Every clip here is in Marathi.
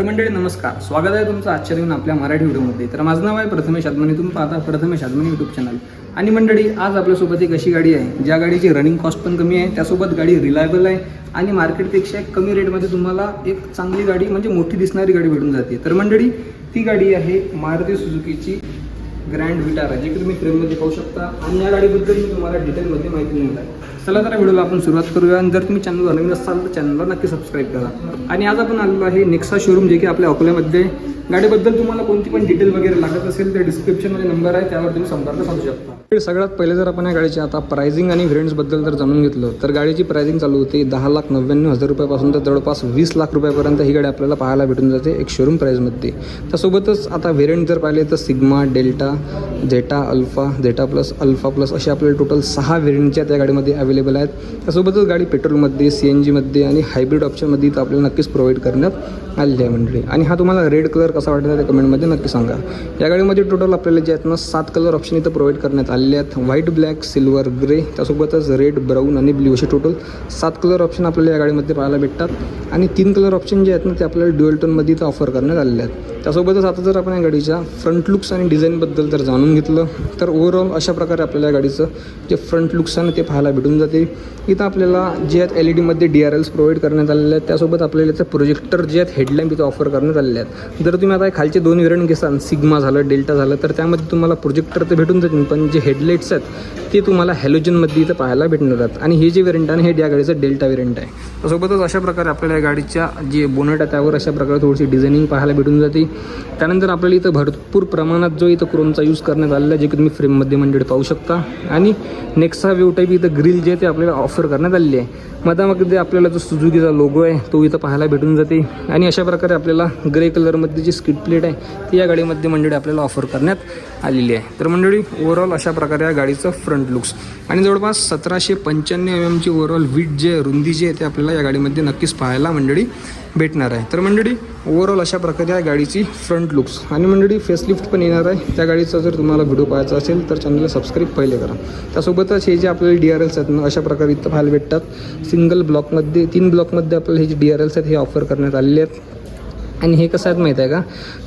तर मंडळी नमस्कार. स्वागत आहे तुमचं आजच्या नवीन आपल्या मराठी व्हिडिओमध्ये. तर माझं नाव आहे प्रथमेश आदमनी. तुम्ही पाहता प्रथमेश आदमनी यूट्यूब चॅनल आणि मंडळी आज आपल्यासोबत एक अशी गाडी आहे ज्या गाडीची रनिंग कॉस्ट पण कमी आहे. त्यासोबत गाडी रिलायबल आहे आणि मार्केटपेक्षा कमी रेटमध्ये तुम्हाला एक चांगली गाडी म्हणजे मोठी दिसणारी गाडी भेटून जाते. तर मंडळी ती गाडी आहे मारुती सुझुकीची ग्रँड विटार आहे जे की तुम्ही फ्रेममध्ये पाहू शकता. आणि या गाडीबद्दल मी तुम्हाला डिटेलमध्ये माहिती मिळणार आहे. चला तर व्हिडिओला आपण सुरुवात करूया. आणि जर तुम्ही चॅनलवर नवीन असाल तर चॅनलला नक्की सबस्क्राईब करा. आणि आज आपण आलेलो आहे नेक्सा शोरूम जे की आपल्या अकोल्यामध्ये. गाडीबद्दल तुम्हाला कोणती पण डिटेल वगैरे लागत असेल तर डिस्क्रिप्शनमध्ये नंबर आहे त्यावर तुम्ही संपर्क साधू शकता. सगळ्यात पहिले जर आपण या गाडीची आता प्रायझिंग आणि व्हेरियंट्सबद्दल जर जाणून घेतलं तर गाडीची प्रायझिंग चालू होते दहा लाख नव्याण्णव हजार रुपयापासून तर जवळपास वीस लाख रुपयापर्यंत ही गाडी आपल्याला पाहायला भेटून जाते एक शोरूम प्राईजमध्ये त्यासोबतच आता व्हेरियंट जर पाहिले तर sigma delta zeta alpha zeta plus alpha plus असे आपल्याला टोटल सहा व्हेरियंटच्या त्या गाडीमध्ये अवेलेबल आहेत. त्यासोबतच गाडी पेट्रोलमध्ये सी एन जीमध्ये आणि हायब्रिड ऑप्शनमध्ये तर आपल्याला नक्कीच प्रोव्हाइड करण्यात आलेली आहे मंडळी. आणि हा तुम्हाला रेड कलर कसा वाटत आहे ते कमेंटमध्ये नक्की सांगा. या गाडीमध्ये टोटल आपल्याला जे आहेत ना सात कलर ऑप्शन इथं प्रोव्हाइड करण्यात आलेले आहेत. व्हाईट ब्लॅक सिल्वर ग्रे त्यासोबतच रेड ब्राऊन आणि ब्ल्यू असे टोटल सात कलर ऑप्शन आपल्याला या गाडीमध्ये पाहायला भेटतात. आणि तीन कलर ऑप्शन जे आहेत ना ते आपल्याला ड्युअल टोनमध्ये इथं ऑफर करण्यात आलेले आहेत. त्यासोबतच आता जर आपण या गाडीच्या फ्रंट लुक्स आणि डिझाईनबद्दल जर जाणून घेतलं तर ओव्हरऑल अशा प्रकारे आपल्याला या गाडीचं जे फ्रंट लुक्स आहे ते पाहायला भेटून जाते. इथं आपल्याला जे आहेत एल ई डीमध्ये डी आर एल्स प्रोव्हाइड करण्यात आलेले आहेत. त्यासोबत आपल्याला इथं प्रोजेक्टर जे आहेत हेडलॅम्प इथं ऑफर करण्यात आलेले आहेत. जर तुम्ही आता खालचे दोन वेरियंट घेसान सिग्मा झालं डेल्टा झालं तर त्यामध्ये तुम्हाला प्रोजेक्टर तर भेटून जातील पण जे हेडलाईट्स आहेत ते तुम्हाला हॅलोजनमध्ये इथं पाहायला भेटणार आहेत. आणि हे जे वेरियंट आहे हे या गाडीचं डेल्टा वेरियंट आहे. त्यासोबतच अशा प्रकारे आपल्याला या गाडीच्या जे बोनट आहे त्यावर अशा प्रकारे थोडीशी डिझायनिंग पाहायला भेटून जाते. त्यानंतर आपल्याला इथं भरपूर प्रमाणात जो इथं क्रोमचा यूज करण्यात आलेला आहे जे की तुम्ही फ्रेममध्ये मंडळी पाहू शकता. आणि नेक्सा व्यू टाईप इथं ग्रिल जे जे ते आपल्याला ऑफर करण्यात आलेली आहे. मधामध्ये आपल्याला जो सुझुकीचा लोगो आहे तो इथं पाहायला भेटून जाते. आणि अशा प्रकारे आपल्याला ग्रे कलरमध्ये जी स्किट प्लेट आहे ती या गाडीमध्ये मंडळी आपल्याला ऑफर करण्यात आलेली आहे. तर मंडळी ओव्हरऑल अशा प्रकारे या गाडीचं फ्रंट लुक्स आणि जवळपास सतराशे पंच्याण्णव एम एमची ओव्हरऑल वीट जे रुंदी जी आहे ते आपल्याला या गाडीमध्ये नक्कीच पाहायला मंडळी भेटणार आहे. तर मंडळी ओव्हरऑल अशा प्रकारे या गाडीची फ्रंट लुक्स आणि मंडळी फेसलिफ्ट पण येणार आहे. त्या गाडीचा जर तुम्हाला व्हिडिओ पाहायचा असेल तर चॅनलला सबस्क्राईब पहिले करा. त्यासोबतच हे जे आपल्याला डी आर एल्स आहेत ना अशा प्रकारे इथं पाहायला भेटतात. सिंगल ब्लॉकमध्ये तीन ब्लॉकमध्ये आपल्याला हे जे डी आर एल्स आहेत हे ऑफर करण्यात आलेले आहेत. आणि हे कसं आहेत माहीत आहे का?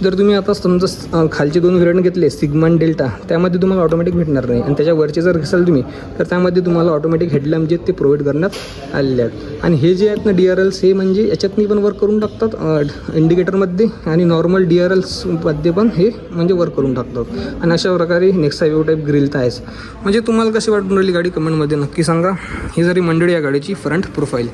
जर तुम्ही आता समजा खालचे दोन व्हेरियंट घेतले सिग्मन डेल्टा त्यामध्ये तुम्हाला ऑटोमॅटिक भेटणार नाही. आणि त्याच्या वरचे जर घेसाल तुम्ही तर त्यामध्ये तुम्हाला ऑटोमॅटिक हेडलॅम्प जे आहेत ते प्रोव्हाइड करण्यात आलेले आहेत. आणि हे जे आहेत ना डी आर एल्स हे म्हणजे याच्यातनी पण वर्क करून टाकतात इंडिकेटरमध्ये आणि नॉर्मल डी आर एल्समध्ये पण हे म्हणजे वर्क करून टाकतात. आणि अशा प्रकारे नेक्सा व्यू टाईप ग्रिल तर आहेच. म्हणजे तुम्हाला कशी वाटून राहिली गाडी? कमेंटमध्ये नक्की सांगा. ही जरी मंडळी या गाडीची फ्रंट प्रोफाईल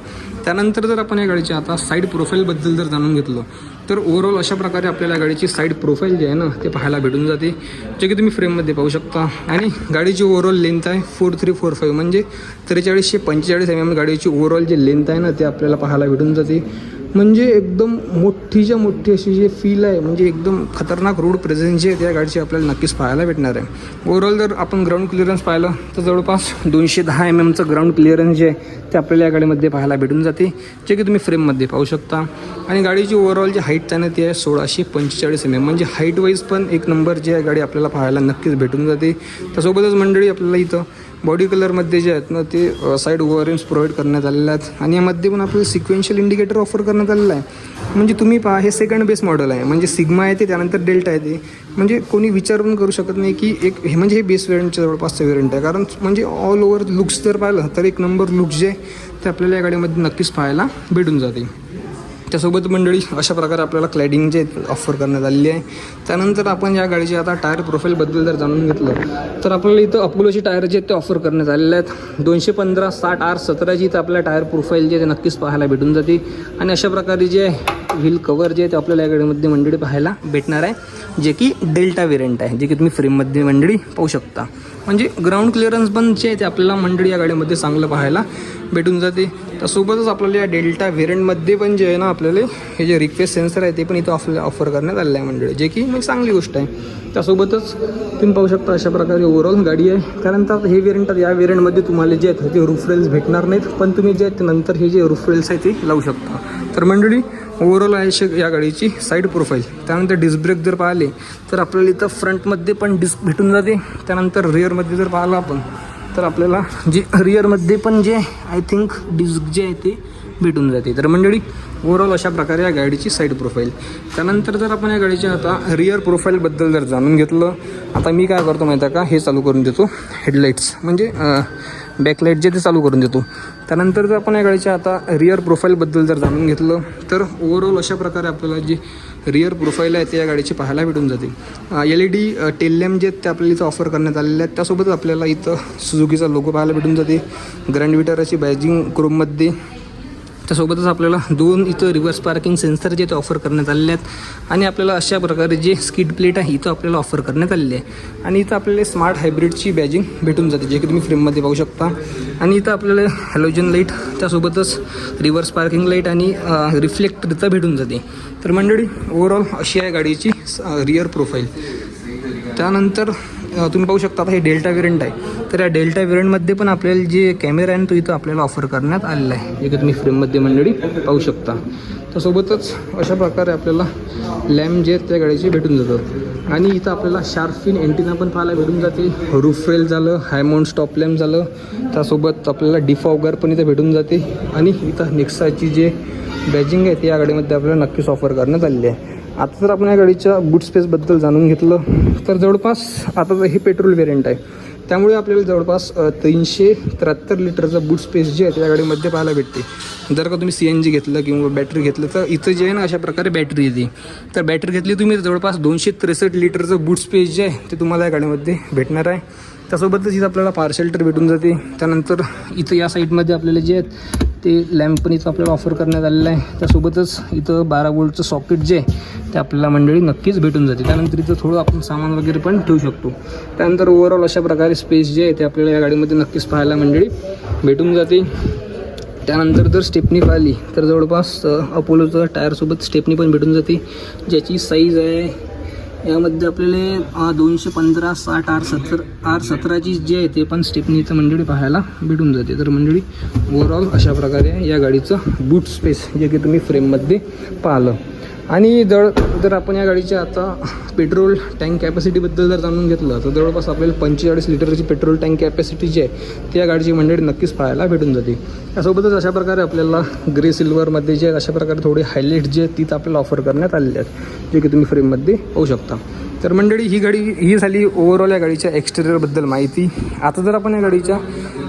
त्यानंतर जर आपण या गाडीची आता साईड प्रोफाईलबद्दल जर जाणून घेतलं तर ओव्हरऑल अशा प्रकारे आपल्याला या गाडीची साईड प्रोफाईल जे आहे ना ते पाहायला भेटून जाते. जे की तुम्ही फ्रेममध्ये पाहू शकता. आणि गाडीची ओव्हरऑल लेंथ आहे फोर थ्री फोर फाईव्ह म्हणजे त्रेचाळीसशे पंचेचाळीस एम एम गाडीची ओव्हरऑल जी लेंथ आहे ना ते आपल्याला पाहायला भेटून जाते. म्हणजे एकदम मोठीच्या मोठी अशी जी फील आहे म्हणजे एकदम खतरनाक रोड प्रेझेन्स जी आहे त्या गाडीची आपल्याला नक्कीच पाहायला भेटणार आहे. ओव्हरऑल जर आपण ग्राउंड क्लिअरन्स पाहिलं तर जवळपास दोनशे दहा एम एमचं ग्राउंड क्लिअरन्स जे आहे ते आपल्याला या गाडीमध्ये पाहायला भेटून जाते जे की तुम्ही फ्रेममध्ये पाहू शकता. आणि गाडीची ओव्हरऑल जी हाईट आहे ना ती आहे सोळाशे पंचेचाळीस एम एम म्हणजे हाईट वाईज पण एक नंबर जी आहे गाडी आपल्याला पाहायला नक्कीच भेटून जाते. त्यासोबतच मंडळी आपल्याला इथं बॉडी कलरमध्ये जे आहेत ना ते साईड ओव्हरिंग्स प्रोव्हाइड करण्यात आलेले आहेत. आणि यामध्ये पण आपल्याला सिक्वेन्शियल इंडिकेटर ऑफर करण्यात आलेला आहे. म्हणजे तुम्ही पहा हे सेकंड बेस मॉडेल आहे. म्हणजे सिग्मा येते त्यानंतर डेल्टा येते म्हणजे कोणी विचार पण करू शकत नाही की एक हे म्हणजे हे बेस वेरियंटच्या जवळपासचं वेरियंट आहे. कारण म्हणजे ऑल ओव्हर लुक्स जर पाहिलं तर एक नंबर लुक्स जे आहे ते आपल्याला या गाडीमध्ये नक्कीच पाहायला भेटून जाते. त्यासोबत मंडळी अशा प्रकारे आपल्याला क्लायडिंगचे ऑफर करण्यात आलेली आहे. त्यानंतर आपण या गाडीचे आता टायर प्रोफाईलबद्दल जर जाणून घेतलं तर आपल्याला इथं अपोलोचे टायर जे आहेत ते ऑफर करण्यात आलेले आहेत. दोनशे पंधरा साठ आर सतराची इथं आपल्या टायर प्रोफाईल जे आहे ते नक्कीच पाहायला भेटून जाते. आणि अशा प्रकारे जे व्हील कवर जे आहे ते आपल्याला या गाडीमध्ये मंडळी पाहायला भेटणार आहे जे की डेल्टा वेरियंट आहे जे की तुम्ही फ्रेममध्ये मंडळी पाहू शकता. म्हणजे ग्राउंड क्लिअरन्स पण जे आहे ते आपल्याला मंडळी या गाडीमध्ये चांगलं पाहायला भेटून जाते. त्यासोबतच आपल्याला या डेल्टा व्हेरियंटमध्ये पण जे आहे ना आपल्याला हे जे रिक्वेस्ट सेन्सर आहे ते पण इथं आपल्याला ऑफर करण्यात आलेलं आहे मंडळी. जे की मग चांगली गोष्ट आहे. त्यासोबतच तुम्ही पाहू शकता अशा प्रकारे ओव्हरऑल गाडी आहे. कारण तर हे व्हेरियंट या व्हेरियंटमध्ये तुम्हाला जे आहेत ते रूफ रेल्स भेटणार नाहीत. पण तुम्ही जे आहेत ते नंतर हे जे रूफ रेल्स आहे ते लावू शकता. तर मंडळी ओव्हरऑल आहे शे या गाडीची साईड प्रोफाईल त्यानंतर डिस्क ब्रेक जर पाहिले तर आपल्याला इथं फ्रंटमध्ये पण डिस्क भेटून जाते. त्यानंतर रिअरमध्ये जर पाहिलं आपण तर आपल्याला जे रिअरमध्ये पण जे आय थिंक डिस्क जे आहे ते भेटून जाते. तर मंडळी ओव्हरऑल अशा प्रकारे या गाडीची साईड प्रोफाईल त्यानंतर जर आपण या गाडीच्या आता रिअर प्रोफाईलबद्दल जर जाणून घेतलं आता मी काय करतो माहिती आहे का? हे चालू करून देतो. हेडलाईट्स म्हणजे बॅकलाईट जे ते चालू करून देतो. त्यानंतर जर आपण या गाडीच्या आता रिअर प्रोफाईलबद्दल जर जाणून घेतलं तर ओव्हरऑल अशा प्रकारे आपल्याला जी रिअर प्रोफाईल आहे ते या गाडीची पाहायला भेटून जाते. एल ई डी टेलॅम्प जे ते आपल्याला इथं ऑफर करण्यात आलेले आहेत त्यासोबतच आपल्याला इथं सुझुकीचा लोगो पाहायला भेटून जाते. ग्रँड विटाराची बॅजिंग क्रोममध्ये त्यासोबतच आपल्याला दोन इथं रिव्हर्स पार्किंग सेन्सर जे ते ऑफर करण्यात आलेले आहेत. आणि आपल्याला अशा प्रकारे जे स्किड प्लेट आहे इथं आपल्याला ऑफर करण्यात आलेली आहे. आणि इथं आपल्याला स्मार्ट हायब्रिडची बॅजिंग भेटून जाते जे की तुम्ही फ्रेममध्ये पाहू शकता. आणि इथं आपल्याला हॅलोजन लाइट त्यासोबतच रिव्हर्स पार्किंग लाइट आणि रिफ्लेक्टर इथं भेटून जाते. तर मंडळी ओव्हरऑल अशी आहे गाडीची रिअर प्रोफाईल त्यानंतर तुम्ही पाहू शकता आता हे डेल्टा वेरियंट आहे. तर या डेल्टा वेरियंटमध्ये पण आपल्याला जे कॅमेरा आहे ना, तो इथं आपल्याला ऑफर करण्यात आलेला आहे. जे की तुम्ही फ्रेममध्ये मंडळी पाहू शकता. तर सोबतच अशा प्रकारे आपल्याला लॅम्प जे आहेत त्या गाडीचे भेटून जातं. आणि इथं आपल्याला शार्फिन एंटिना पण पाहायला भेटून जाते. रूफ रेल झालं हायमाउंट स्टॉप लॅम्प झालं. त्यासोबत आपल्याला डिफॉगर पण इथं भेटून जाते. आणि इथं नेक्साची जे बॅजिंग आहे ते या गाडीमध्ये आपल्याला नक्कीच ऑफर करण्यात आलेली आहे. आता जर आपण या गाडीच्या बूट स्पेसबद्दल जाणून घेतलं तर जवळपास आता तर हे पेट्रोल वेरियंट आहे. त्यामुळे आपल्याला जवळपास तीनशे त्र्याहत्तर लिटरचं बूट स्पेस जे आहे त्या गाडीमध्ये पाहायला भेटते. जर का तुम्ही सी एन जी घेतलं किंवा बॅटरी घेतलं तर इथं जे आहे ना अशा प्रकारे बॅटरी येते. तर बॅटरी घेतली तुम्ही तर जवळपास दोनशे त्रेसष्ट लिटरचं बूट स्पेस जे आहे ते तुम्हाला या गाडीमध्ये भेटणार आहे. त्यासोबतच इथं आपल्याला पार्शल्टर भेटून जाते. त्यानंतर इथं या साईडमध्ये आपल्याला जे आहेत ते लॅम्प पण इथं आपल्याला ऑफर करण्यात आलेलं आहे. त्यासोबतच इथं बारा वोल्टचं सॉकेट जे आहे ते आपल्याला मंडळी नक्कीच भेटून जाते त्यानंतर इथं थोडं आपण सामान वगैरे पण ठेवू शकतो. त्यानंतर ओव्हरऑल अशा प्रकारे स्पेस जे आहे ते आपल्याला या गाडीमध्ये नक्कीच पाहायला मंडळी भेटून जाते त्यानंतर जर स्टेपनी पाहिली तर जवळपास अपोलोचं टायरसोबत स्टेपनी पण भेटून जाते ज्याची साईज आहे यामध्ये आपल्याला दोनशे पंधरा साठ आर सत्तर आर सतराची जे आहे ते पण स्टेपनीचं मंडळी पाहायला भेटून जाते. तर मंडळी ओवरऑल अशा प्रकारे या गाडीचं बूट स्पेस जे की तुम्ही फ्रेममध्ये पाहिलं. आणि जर जर आपण या गाडीच्या आता पेट्रोल टँक कॅपॅसिटीबद्दल जर जाणून घेतलं तर जवळपास आपल्याला पंचेचाळीस लिटरची पेट्रोल टँक कॅपॅसिटी जी आहे ती या गाडीची मंडळी नक्कीच पाहायला भेटून जाते. यासोबतच अशा प्रकारे आपल्याला ग्रे सिल्वरमध्ये जे अशा प्रकारे थोडे हायलाईट जे आहेत तिथं आपल्याला ऑफर करण्यात आलेले आहेत जे की तुम्ही फ्रेममध्ये पाहू शकता. तर मंडळी ही गाडी ही झाली ओव्हरऑल या गाडीच्या एक्सटेरियरबद्दल माहिती. आता जर आपण या गाडीच्या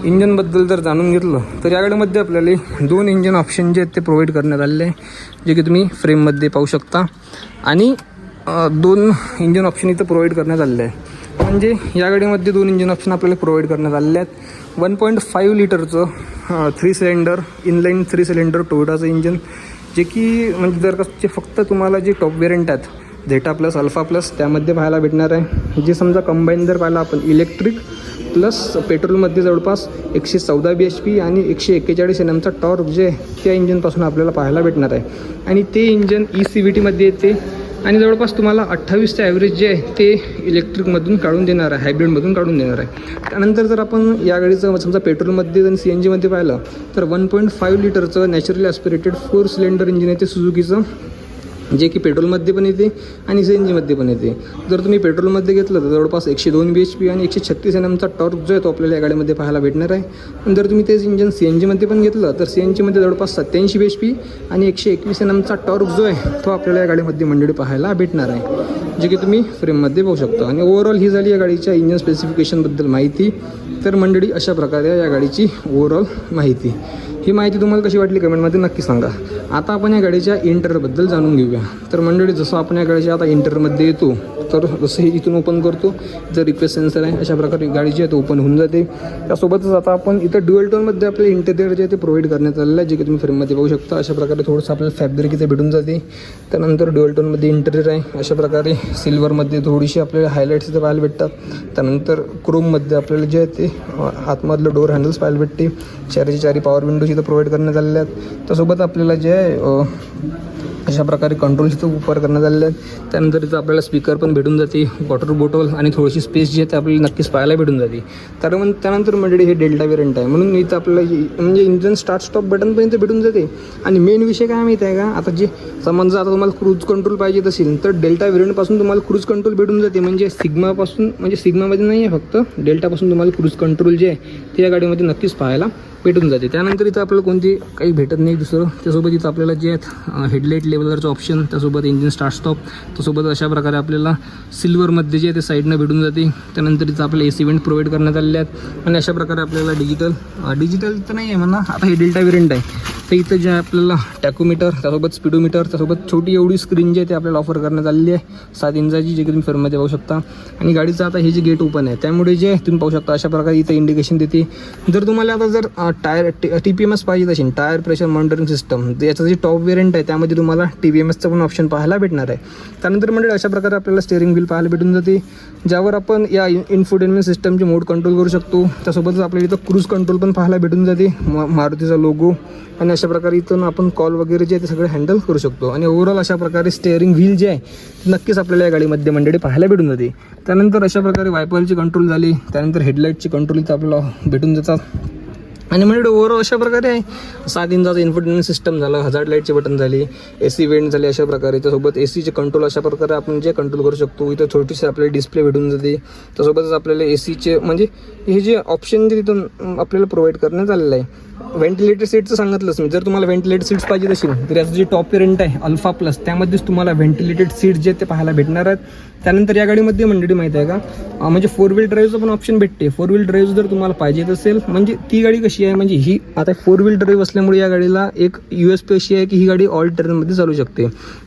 इंजनबद्दल जर जाणून घेतलं तर या गाडीमध्ये आपल्याला दोन इंजन ऑप्शन जे आहेत ते प्रोव्हाइड करण्यात आलेले आहे जे की तुम्ही फ्रेममध्ये पाहू शकता. आणि दोन इंजन ऑप्शन इथं प्रोव्हाइड करण्यात आलेले आहे. म्हणजे या गाडीमध्ये दोन इंजन ऑप्शन आपल्याला प्रोव्हाइड करण्यात आलेले आहेत. वन पॉईंट फाईव्ह लिटरचं three cylinder inline three cylinder टोयोटाचं engine जे की म्हणजे जर का जे फक्त तुम्हाला जे टॉप वेरियंट आहेत झेटा प्लस अल्फा प्लस त्यामध्ये पाहायला भेटणार आहे. जे समजा कंबाईन जर पाहिलं आपण इलेक्ट्रिक प्लस पेट्रोलमध्ये जवळपास एकशे चौदा बी एच पी आणि एकशे एक्केचाळीस एन एमचा टॉर्क जे आहे त्या इंजनपासून आपल्याला पाहायला भेटणार आहे. आणि ते इंजन ई सी व्ही टीमध्ये येते. आणि जवळपास तुम्हाला अठ्ठावीसचं ॲव्हरेज जे आहे ते इलेक्ट्रिकमधून काढून देणार आहे हायब्रिडमधून काढून देणार आहे. त्यानंतर जर आपण या गाडीचं समजा पेट्रोलमध्ये आणि सी एन जीमध्ये पाहिलं तर वन पॉईंट फाईव्ह लिटरचं naturally aspirated four cylinder engine आहे ते सुझुकीचं जे की पेट्रोलमध्ये पण येते आणि सी एन जीमध्ये पण येते. जर तुम्ही पेट्रोलमध्ये घेतलं तर जवळपास एकशे दोन बी एच पी आणि एकशे छत्तीस एन एमचा टॉर्क जो आहे तो आपल्याला या गाडीमध्ये पाहायला भेटणार आहे. जर तुम्ही तेच इंजन सी एन जीमध्ये पण घेतलं तर सी एन जीमध्ये जवळपास सत्याऐंशी बी एच पी आणि एकशे एकवीस एन एमचा टॉर्क जो आहे तो आपल्याला या गाडीमध्ये मंडळी पाहायला भेटणार आहे. जे की तुम्ही फ्रेममध्ये पाहू शकता. आणि ओव्हरऑल ही झाली या गाडीच्या इंजन स्पेसिफिकेशनबद्दल माहिती. तर मंडळी अशा प्रकारे या गाडीची ओव्हरऑल माहिती. ही माहिती तुम्हाला कशी वाटली कमेंटमध्ये नक्की सांगा. आता आपण या गाडीच्या इंटरबद्दल जाणून घेऊया. तर मंडळी जसं आपण या गाडीच्या आता इंटरमध्ये येतो तर जसं हे इथून ओपन करतो जर रिक्वेस्ट सेन्सर आहे अशा प्रकारे गाडी जी आहे ते ओपन होऊन जाते. त्यासोबतच आता आपण इथं ड्युअल टोनमध्ये आपले इंटेरियर जे आहे ते प्रोव्हाइड करण्यात आलेलं आहे जे की तुम्ही फ्रेममध्ये पाहू शकता. अशा प्रकारे थोडंसं आपल्याला फॅब्रिक इथे भेटून जाते. त्यानंतर ड्युअल टोनमध्ये इंटेरियर आहे. अशा प्रकारे सिल्वरमध्ये थोडीशी आपल्याला हायलाईट्स इथे पाहायला भेटतात. त्यानंतर क्रोममध्ये आपल्याला जे आहे ते आतमधलं डोअर हँडल्स पाहायला भेटते. चारीची चारी पॉवर विंडोज इथं प्रोव्हाइड करण्यात आलेल्या आहेत. त्यासोबत आपल्याला जे अशा प्रकारे कंट्रोल इथं वापर करण्यात आलेले आहे त्यानंतर इथं आपल्याला स्पीकर पण भेटून जाते वॉटर बॉटल आणि थोडीशी स्पेस जी आहे ते आपल्याला नक्कीच पाहायला भेटून जाते. तर मग त्यानंतर म्हणजे हे डेल्टा वेरियंट आहे. म्हणून इथं आपल्याला म्हणजे इंजन स्टार्ट स्टॉप बटन पण इथं भेटून जाते. आणि मेन विषय काय माहिती आहे का? आता जे समजा आता तुम्हाला क्रूज कंट्रोल पाहिजे असेल तर डेल्टा वेरियंटपासून तुम्हाला क्रूज कंट्रोल भेटून जाते. म्हणजे सिग्मापासून म्हणजे सिग्मामध्ये नाही आहे फक्त डेल्टापासून तुम्हाला क्रूज कंट्रोल जे आहे ते या गाडीमध्ये नक्कीच पाहायला भेटून जाते. त्यानंतर इथं आपल्याला कोणती काही भेटत नाही दुसरं. त्यासोबत इथं आपल्याला जे आहेत हेडलाईट लेवलरचं ऑप्शन त्यासोबत इंजिन स्टार्ट स्टॉप त्यासोबत अशा प्रकारे आपल्याला सिल्वरमध्ये जे आहे ते साईडनं भेटून जाते. त्यानंतर इथं आपल्याला ए सी इव्हेंट प्रोव्हाइड करण्यात आलेले आहेत. आणि अशा प्रकारे आपल्याला डिजिटल डिजिटल तर नाही आहे म्हणा आता हे डेल्टा वेरियंट आहे. तर इथं जे आहे आपल्याला टॅकोमीटर त्यासोबत स्पीडोमीटर त्यासोबत छोटी एवढी स्क्रीन जी आहे ते आपल्याला ऑफर करण्यात आलेली आहे. सात इंचाची जे की तुम्ही फिल्ममध्ये पाहू शकता. आणि गाडीचं आता हे जे गेट ओपन आहे त्यामुळे जे तुम्ही पाहू शकता अशा प्रकारे इथं इंडिकेशन देते. जर तुम्हाला आता जर tyre T P M S पाहिजे असेल टायर प्रेशर मॉनिटरिंग सिस्टम याचं जे टॉप वेरियंट आहे त्यामध्ये तुम्हाला टी व्ही एम एसचं पण ऑप्शन पाहायला भेटणार आहे. त्यानंतर म्हणजे अशा प्रकारे आपल्याला स्टेअरिंग व्हील पाहायला भेटून जाते. ज्यावर आपण या इन्फोटेनमेंट सिस्टमचे मोड कंट्रोल करू शकतो. त्यासोबतच आपल्याला इथं क्रूज कंट्रोल पण पाहायला भेटून जाते. म मारुतीचा लोगो आणि अशा प्रकारे इथून आपण कॉल वगैरे जे आहे ते सगळं हँडल करू शकतो. आणि ओव्हरऑल अशा प्रकारे स्टेअरिंग व्हील जे आहे नक्कीच आपल्याला या गाडीमध्ये मंडळी पाहायला भेटून जाते. त्यानंतर अशा प्रकारे वायपरची कंट्रोल झाली. त्यानंतर हेडलाईटची कंट्रोल इथं आपल्याला भेटून जातात. आणि म्हणजे ओव्हरऑल अशा प्रकारे आहे. सात इंचाचं इन्फोटेनमेंट सिस्टम झालं हजार्ड लाईटचे बटन झाली ए सी वेंट झाले अशा प्रकारे. त्यासोबत ए सीचे कंट्रोल अशा प्रकारे आपण जे कंट्रोल करू शकतो इथं छोटीशी आपल्याला डिस्प्ले भेटून जाते. त्यासोबतच आपल्याला ए सीचे म्हणजे हे जे ऑप्शन जे तिथून आपल्याला प्रोव्हाइड करण्यात आलेलं आहे व्हेंटिलेटेड सीटचं सांगितलंच मी. जर तुम्हाला व्हेंटिलेटर सीट्स पाहिजे असेल तर याचं जे टॉप वेरियंट आहे अल्फा प्लस त्यामध्येच तुम्हाला व्हेंटिलेटेड सीट जे ते पाहायला भेटणार आहेत. त्यानंतर या गाडीमध्ये मंडळी माहिती आहे का? म्हणजे फोर व्हील ड्राईव्हचं पण ऑप्शन भेटते. फोर व्हील ड्राईव्ह जर तुम्हाला पाहिजे असेल म्हणजे ती गाडी कशी आहे? म्हणजे ही आता फोर व्हील ड्राईव्ह असल्यामुळे या गाडीला एक यू एस पी अशी आहे की ही गाडी ऑल टेरेनमध्ये चालू शकते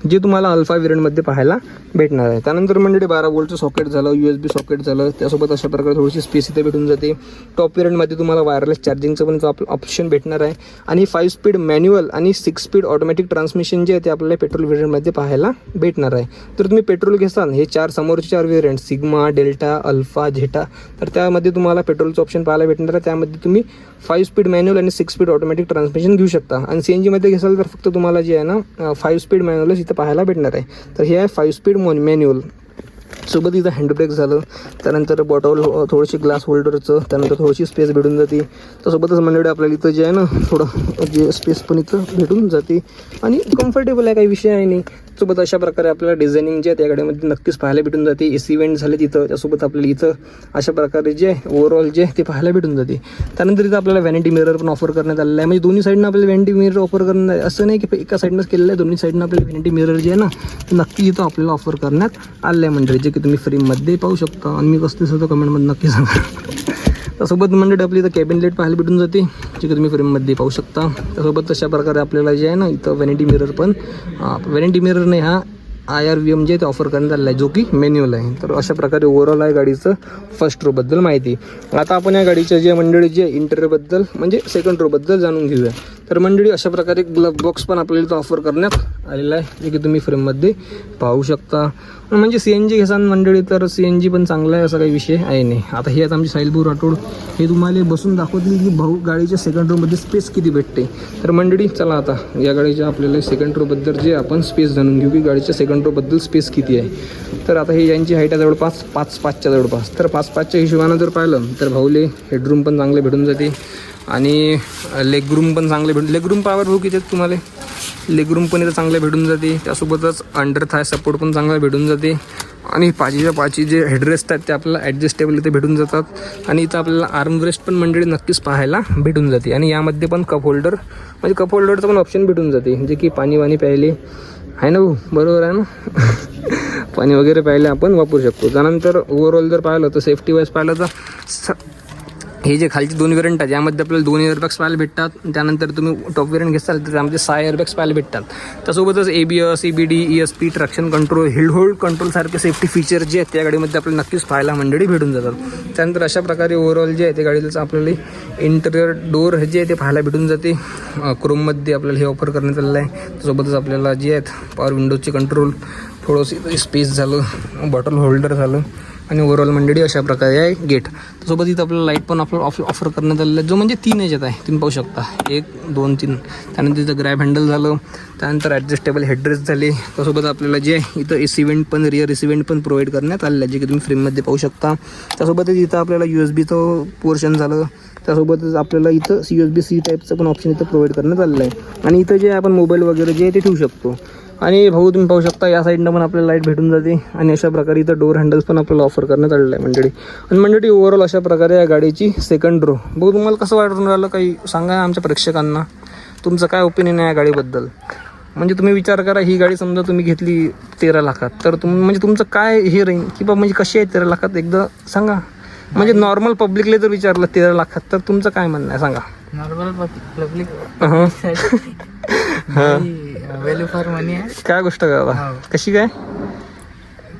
जे तुम्हाला अल्फा वेरियंटमध्ये पाहायला भेटणार आहे. त्यानंतर मंडळी बारा वोल्टचं सॉकेट झालं यू एस बी सॉकेट झालं त्यासोबत अशा प्रकारे थोडीशी स्पेस इथे भेटून जाते. टॉप वेरियंटमध्ये तुम्हाला वायरलेस चार्जिंगचं पण ऑप्शन भेटणार आहे. आणि फाईव्ह स्पीड मॅन्युअल आणि सिक्स स्पीड ऑटोमॅटिक ट्रान्समिशन जे आहे ते आपल्याला पेट्रोल व्हेरियंटमध्ये पाहायला भेटणार आहे. तर तुम्ही पेट्रोल घेसाल हे चार समोरचे चार variant sigma delta alpha zeta तर त्यामध्ये तुम्हाला पेट्रोलचं ऑप्शन पाहायला भेटणार आहे. त्यामध्ये तुम्ही फाईव्ह स्पीड मॅन्युअल आणि सिक्स स्पीड ऑटोमॅटिक ट्रान्समिशन घेऊ शकता. आणि सी एन जीमध्ये घेसाल तर फक्त तुम्हाला जे आहे ना फाईव्ह स्पीड मॅन्युअलच इथं पाहायला भेटणार आहे. तर हे आहे फाईव्ह स्पीड मॉन मॅन्युअल सोबत इथं हँडब्रेक झालं. त्यानंतर बॉटल थोडीशी ग्लास होल्डरचं त्यानंतर थोडीशी स्पेस भेटून जाते. त्यासोबतच मंडळी आपल्याला इथं जे आहे ना थोडं जे स्पेस पण इथं भेटून जाते. आणि कम्फर्टेबल आहे काही विषय आहे नाही. सोबत अशा प्रकारे आपल्याला डिझायनिंग जे आहे त्या गाडीमध्ये नक्कीच पाहायला भेटून जाते. ए सी इव्हेंट झाले तिथं त्यासोबत आपल्याला इथं अशा प्रकारे जे ओव्हरऑल जे ते पाहायला भेटून जाते. त्यानंतर इथं आपल्याला व्हॅनिटी मिरर पण ऑफर करण्यात आलेला आहे. म्हणजे दोन्ही साईडनं आपल्याला व्हॅनिटी मिरर ऑफर करण्यात असं नाही की एका साईडनंच केलेलं आहे. दोन्ही साईडनं आपल्याला व्हॅनिटी मिरर जे आहे ना ते नक्की इथं आपल्याला ऑफर करण्यात आलेलं आहे म्हणजे जे की तुम्ही फ्रीमध्ये पाहू शकता. आणि मी कसं दिसतो कमेंटमध्ये नक्की सांगा. त्यासोबत म्हणजे आपली इथं कॅबिन लाइट पाहायला भेटून जाते. जे की तुम्ही फ्रेममध्ये पाहू शकता. त्यासोबत तशा प्रकारे आपल्याला जे आहे ना इथं व्हॅनिटी मिरर पण व्हॅनिटी मिरर नाही हा आय आर व्ही एम जे ते ऑफर करण्यात आलेला आहे जो की मॅन्युअल आहे. तर अशा प्रकारे ओव्हरऑल आहे गाडीचं फर्स्ट रोबद्दल माहिती. आता आपण या गाडीच्या जे मंडळी जे इंटेरियरबद्दल म्हणजे सेकंड रोबद्दल जाणून घेऊया. तर मंडळी अशा प्रकारे ग्लव बॉक्स पण आपल्याला इथं ऑफर करण्यात आलेला आहे जे की तुम्ही फ्रेममध्ये पाहू शकता. म्हणजे सी एन जी घेसान मंडळी तर सी एन जी पण चांगला आहे असा काही विषय आहे नाही. आता हे आता आमची साईलभाऊ राठोड हे तुम्हाला बसून दाखवतील की भाऊ गाडीच्या सेकंड रोमध्ये स्पेस किती भेटते. तर मंडळी चला आता या गाडीच्या आपल्याला सेकंड रोबद्दल जे आपण स्पेस जाणून घेऊ की गाडीच्या सेकंड रोबद्दल स्पेस किती आहे. तर आता हे यांची हाईट आहे जवळपास पाच पाचच्या जवळपास. तर पाच पाचच्या हिशोबानं जर पाहिलं तर भाऊले हेडरूम पण चांगले भेटून जाते. आणि लेगरूम पण चांगले भेटून लेगरूम पावर भाऊ किती आहेत तुम्हाला. लेगरूम पण इथं चांगले भेटून जाते. त्यासोबतच अंडर थाय सपोर्ट पण चांगला भेटून जाते. आणि पाचीच्या पाची जे हेडरेस्ट आहेत ते आपल्याला ॲडजस्टेबल इथे भेटून जातात. आणि इथं आपल्याला आर्म रेस्ट पण मंडळी नक्कीच पाहायला भेटून जाते. आणि यामध्ये पण कप होल्डर म्हणजे कप होल्डरचं पण ऑप्शन भेटून जाते. जे की पाणी वाणी प्यायले. आहे ना भाऊ? बरोबर आहे ना? पाणी वगैरे प्यायला आपण वापरू शकतो. त्यानंतर ओव्हरऑल जर पाहिलं तर सेफ्टी वाईज पाहिलं तर स- हे जे खालचे दोन वेरियंट आहेत यामध्ये आपल्याला दोन एअरबॅग्स पाहायला भेटतात. त्यानंतर तुम्ही टॉप वेरियंट घेसाल तर त्यामध्ये सहा एअरबॅग्स पाहायला भेटतात. त्यासोबतच A B S E B D E S P traction control hill hold control सारखे सेफ्टी फीचर जे आहेत त्या गाडीमध्ये आपल्याला नक्कीच पाहायला मंडळी भेटून जातात. त्यानंतर अशा प्रकारे ओव्हरऑल जे आहे त्या गाडीचं आपल्याला इंटेरियर डोअर जे आहे ते पाहायला भेटून जाते. क्रोममध्ये आपल्याला हे ऑफर करण्यात आलेलं आहे. त्यासोबतच आपल्याला जे आहेत पॉवर विंडोजचे कंट्रोल थोडंसं स्पेस झालं बॉटल होल्डर झालं. आणि ओव्हरऑल मंडळी अशा प्रकारे आहे गेट त्यासोबत इथं आपल्याला लाइट पण आपल्याला ऑफ ऑफर करण्यात आलेलं आहे. जो म्हणजे तीन याच्यात आहे. तुम्ही पाहू शकता. एक दोन तीन. त्यानंतर इथं ग्रॅब हँडल झालं. त्यानंतर ॲडजस्टेबल हेडड्रेस झाले. त्यासोबत आपल्याला जे आहे इथं एस इव्हेंट पण रिअर एस इव्हेंट पण प्रोव्हाइड करण्यात आलेलं आहे जे की तुम्ही फ्रीममध्ये पाहू शकता. त्यासोबतच इथं आपल्याला यू एस बीचं पोर्शन झालं त्यासोबतच आपल्याला इथं सी एस बी सी टाईपचं पण ऑप्शन इथं प्रोव्हाइड करण्यात आलेलं आहे. आणि इथं जे आपण मोबाईल वगैरे जे आहे ते ठेवू शकतो. आणि भाऊ तुम्ही पाहू शकता या साईडनं पण आपल्याला लाइट भेटून जाते. आणि अशा प्रकारे इथं डोर हँडल्स पण आपल्याला ऑफर करण्यात आलेलं आहे मंडळी. आणि मंडळी ओव्हरऑल अशा प्रकारे या गाडीची सेकंड रो भाऊ तुम्हाला कसं वाटून राहिलं काही? सांगा आमच्या प्रेक्षकांना. तुमचं काय ओपिनियन आहे या गाडीबद्दल? म्हणजे तुम्ही विचार करा ही गाडी समजा तुम्ही घेतली तेरा लाखात. तर तुम म्हणजे तुमचं काय हे राहील की बा म्हणजे कशी आहे तेरा लाखात? एकदा सांगा. म्हणजे नॉर्मल पब्लिकला जर विचारलं तेरा लाखात तर तुमचं काय म्हणणं आहे? सांगा. नॉर्मल पब्लिक हं. व्हॅल्यू फॉर मनी आहे. काय गोष्ट करा हो. कशी काय?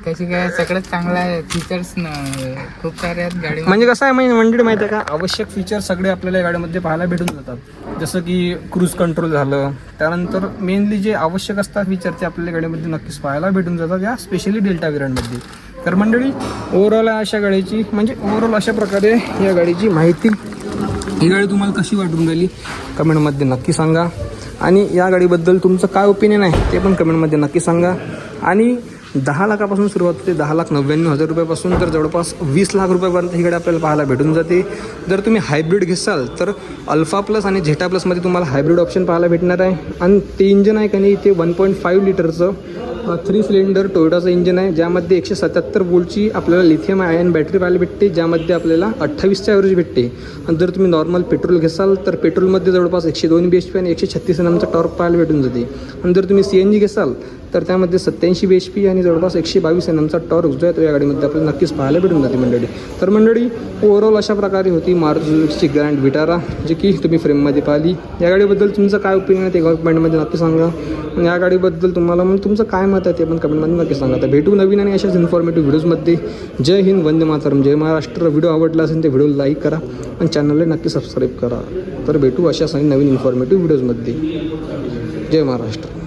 कशी काय? सगळं चांगलं आहे. फीचर्स खूप सारे आहेत गाडी म्हणजे कसं आहे म्हणजे मंडळी माहिती आहे का? आवश्यक फीचर सगळे आपल्याला या गाडीमध्ये पाहायला भेटून जातात. जसं की क्रूज कंट्रोल झालं. त्यानंतर मेनली जे आवश्यक असतात फीचर ते आपल्याला गाडीमध्ये नक्कीच पाहायला भेटून जातात या स्पेशली डेल्टा वेरियंटमध्ये तर मंडळी ओव्हरऑल अशा गाडीची. म्हणजे ओव्हरऑल अशा प्रकारे या गाडीची माहिती. ही गाडी तुम्हाला कशी वाटून राहिली? कमेंटमध्ये नक्की सांगा. आणि या गाडीबद्दल तुमचं काय ओपिनियन आहे ते पण कमेंटमध्ये नक्की सांगा. आणि दहा लाखापासून सुरुवात होते दहा लाख नव्याण्णव हजार रुपयापासून तर जवळपास वीस लाख रुपयापर्यंत ही गाडी आपल्याला पाहायला भेटून जाते. जर तुम्ही हायब्रिड घेसाल तर अल्फा प्लस आणि झेटा प्लसमध्ये तुम्हाला हायब्रिड ऑप्शन पाहायला भेटणार आहे. आणि ते इंजन आहे का नाही ते वन पॉईंट फाईव्ह लिटरचं थ्री सिलेंडर टोयोटाचं इंजन आहे ज्यामध्ये एकशे सत्याहत्तर वोल्टची आपल्याला लिथियम आयन बॅटरी पाहायला भेटते ज्यामध्ये आपल्याला अठ्ठावीसच्या ॲव्हरेज भेटते. आणि जर तुम्ही नॉर्मल पेट्रोल घेसाल तर पेट्रोलमध्ये जवळपास एकशे दोन बी एच पी आणि एकशे छत्तीस एन एमचा टॉर्क पाहायला भेटून जाते. आणि जर तुम्ही सी एन जी घेसाल तर त्यामध्ये सत्याऐंशी बी एच पी आणि जवळपास एकशे बावीस एन एमचा टॉर्क जो आहे तो या गाडीमध्ये आपल्याला नक्कीच पाहायला भेटून जाते मंडळी. तर मंडळी ओव्हरऑल अशा प्रकारे होती मारुतीची ग्रँड विटारा जी की तुम्ही फ्रेममध्ये पाहिली. या गाडीबद्दल तुमचं काय ओपिनियन आहे ते कमेंटमध्ये नक्की सांगा. आणि या गाडीबद्दल तुम्हाला मग तुमचं काय मत आहे ते पण कमेंटमध्ये नक्की सांगा. तर भेटू नवीन आणि अशाच इन्फॉर्मेटिव्ह व्हिडिओजमध्ये जय हिंद वंदे मातरम. जय महाराष्ट्र. व्हिडिओ आवडला असेल ते व्हिडिओ लाईक करा आणि चॅनलला नक्की सबस्क्राईब करा. तर भेटू अशा नवीन इन्फॉर्मेटिव्ह व्हिडिओजमध्ये जय महाराष्ट्र.